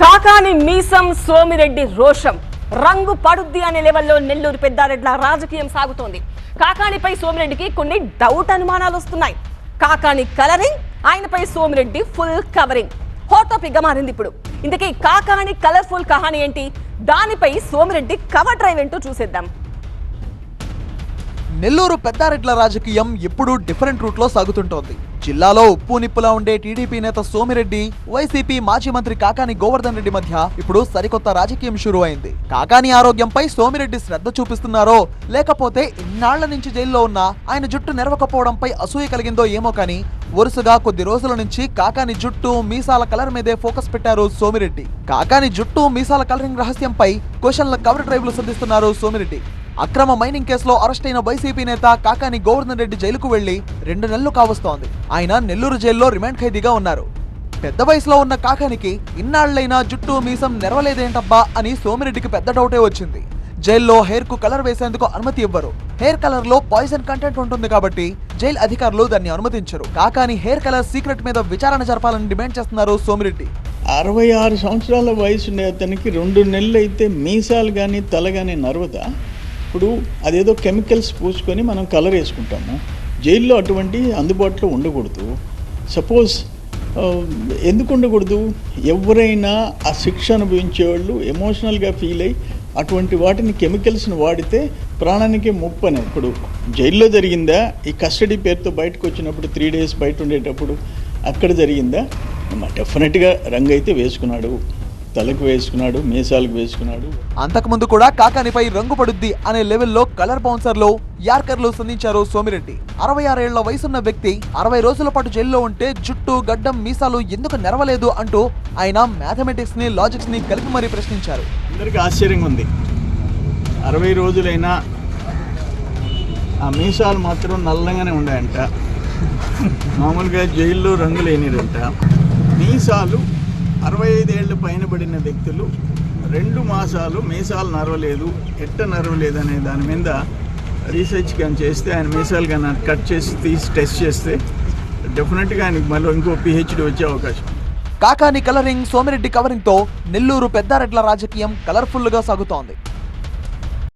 కాకాని మీసం సోమిరెడ్డి రోషం. రంగు పడుద్ది అనే లెవెల్లో నెల్లూరు పెద్దారెడ్ల రాజకీయం సాగుతోంది. కాకానిపై సోమిరెడ్డికి కొన్ని డౌట్ అనుమానాలు వస్తున్నాయి. కాకాని కలరింగ్ ఆయనపై సోమిరెడ్డి ఫుల్ కవరింగ్ హాట్ టాపిక్గా మారింది ఇప్పుడు. ఇంతకీ కాకాని కలర్ఫుల్ కహాని ఏంటి? దానిపై సోమిరెడ్డి కవర్ డ్రైవ్ ఏంటో చూసేద్దాం. నెల్లూరు పెద్దారెడ్ల రాజకీయం ఎప్పుడూ డిఫరెంట్ రూట్లో సాగుతుంటోంది. జిల్లాలో ఉప్పు నిప్పులా ఉండే టీడీపీ నేత సోమిరెడ్డి వైసీపీ మాజీ మంత్రి కాకాని గోవర్ధన్ రెడ్డి మధ్య ఇప్పుడు సరికొత్త రాజకీయం షురూ అయింది. కాకాని ఆరోగ్యంపై సోమిరెడ్డి శ్రద్ధ చూపిస్తున్నారో లేకపోతే ఇన్నాళ్ళ నుంచి జైల్లో ఉన్న ఆయన జుట్టు నెరవకపోవడంపై అసూయ కలిగిందో ఏమో కానీ వరుసగా కొద్ది రోజుల నుంచి కాకాని జుట్టు మీసాల కలర్ మీదే ఫోకస్ పెట్టారు సోమిరెడ్డి. కాకాని జుట్టు మీసాల కలరింగ్ రహస్యంపై క్వశ్చన్ల కవర్ డ్రైవ్లు సంధిస్తున్నారు సోమిరెడ్డి. అక్రమ మైనింగ్ కేసులో అరెస్ట్ అయిన వైసీపీ నేత కాకాని గోవర్ధన్ రెడ్డి జైలుకు వెళ్ళి రెండు నెలలు కావస్తోంది. ఆయన నెల్లూరు జైల్లో రిమాండ్ ఖైదీగా ఉన్నారు. పెద్ద వయసులో ఉన్న కాకానికి ఇన్నాళ్ళైనా జుట్టు మీసం నెరవలేదేంటబ్బా అని సోమిరెడ్డికి పెద్ద డౌటే వచ్చింది. జైల్లో హెయిర్కు కలర్ వేసేందుకు అనుమతి ఇవ్వరు. హెయిర్ కలర్లో పాయిజన్ కంటెంట్ ఉంటుంది కాబట్టి జైల్ అధికారులు దాన్ని అనుమతించరు. కాకాని హెయిర్ కలర్ సీక్రెట్ మీద విచారణ జరపాలని డిమాండ్ చేస్తున్నారు సోమిరెడ్డి. అరవై ఆరు సంవత్సరాల వయసు అతనికి రెండు నెలలు అయితే మీసాలు కానీ తల కానీ నరువుదా? ఇప్పుడు అదేదో కెమికల్స్ పూసుకొని మనం కలర్ వేసుకుంటాము. జైల్లో అటువంటి అందుబాటులో ఉండకూడదు. సపోజ్ ఎందుకు ఉండకూడదు? ఎవరైనా ఆ శిక్ష అనుభవించే వాళ్ళు ఎమోషనల్గా ఫీల్ అయ్యి అటువంటి వాటిని కెమికల్స్ని వాడితే ప్రాణానికి ముప్పు అని ఇప్పుడు జైల్లో జరిగిందా? ఈ కస్టడీ పేరుతో బయటకు వచ్చినప్పుడు త్రీ డేస్ బయట ఉండేటప్పుడు అక్కడ జరిగిందా? డెఫినెట్గా రంగు అయితే వేసుకున్నాడు. తలకు వేసుకున్నాడు మీసాలకు వేసుకున్నాడు. అంతకుముందు కూడా కాకానిపై రంగు పడుద్ది అనే లెవెల్లో కలర్ బౌన్సర్లు యార్కర్లు సంధించారు సోమిరెడ్డి. అరవై ఆరేళ్ళ వయసున్న వ్యక్తి అరవై రోజుల పాటు జైల్లో ఉంటే జుట్టు గడ్డం మీసాలు ఎందుకు నెరవలేదు అంటూ ఆయన మ్యాథమెటిక్స్ని లాజిక్స్ని కలిపి మరీ ప్రశ్నించారు. అందరికీ ఆశ్చర్యంగా ఉంది. అరవై రోజులైనా ఆ మీసాలు మాత్రం నల్లగానే ఉన్నాయంట. మామూలుగా జైల్లో రంగు లేనిరంట మీసాలు అరవై ఐదేళ్ళు పైన రెండు మాసాలు మీసాలు నరవలేదు ఎట్ట నరవలేదు అనే దాని మీద రీసెర్చ్ కానీ చేస్తే ఆయన మీసాలు కానీ కట్ చేసి తీసి టెస్ట్ చేస్తే డెఫినెట్గా ఆయనకి మళ్ళీ ఇంకో పిహెచ్డి వచ్చే అవకాశం కాకాని కలరింగ్ సోమిరెడ్డి కవరింగ్తో నెల్లూరు పెద్దారెడ్ల రాజకీయం కలర్ఫుల్గా సాగుతోంది.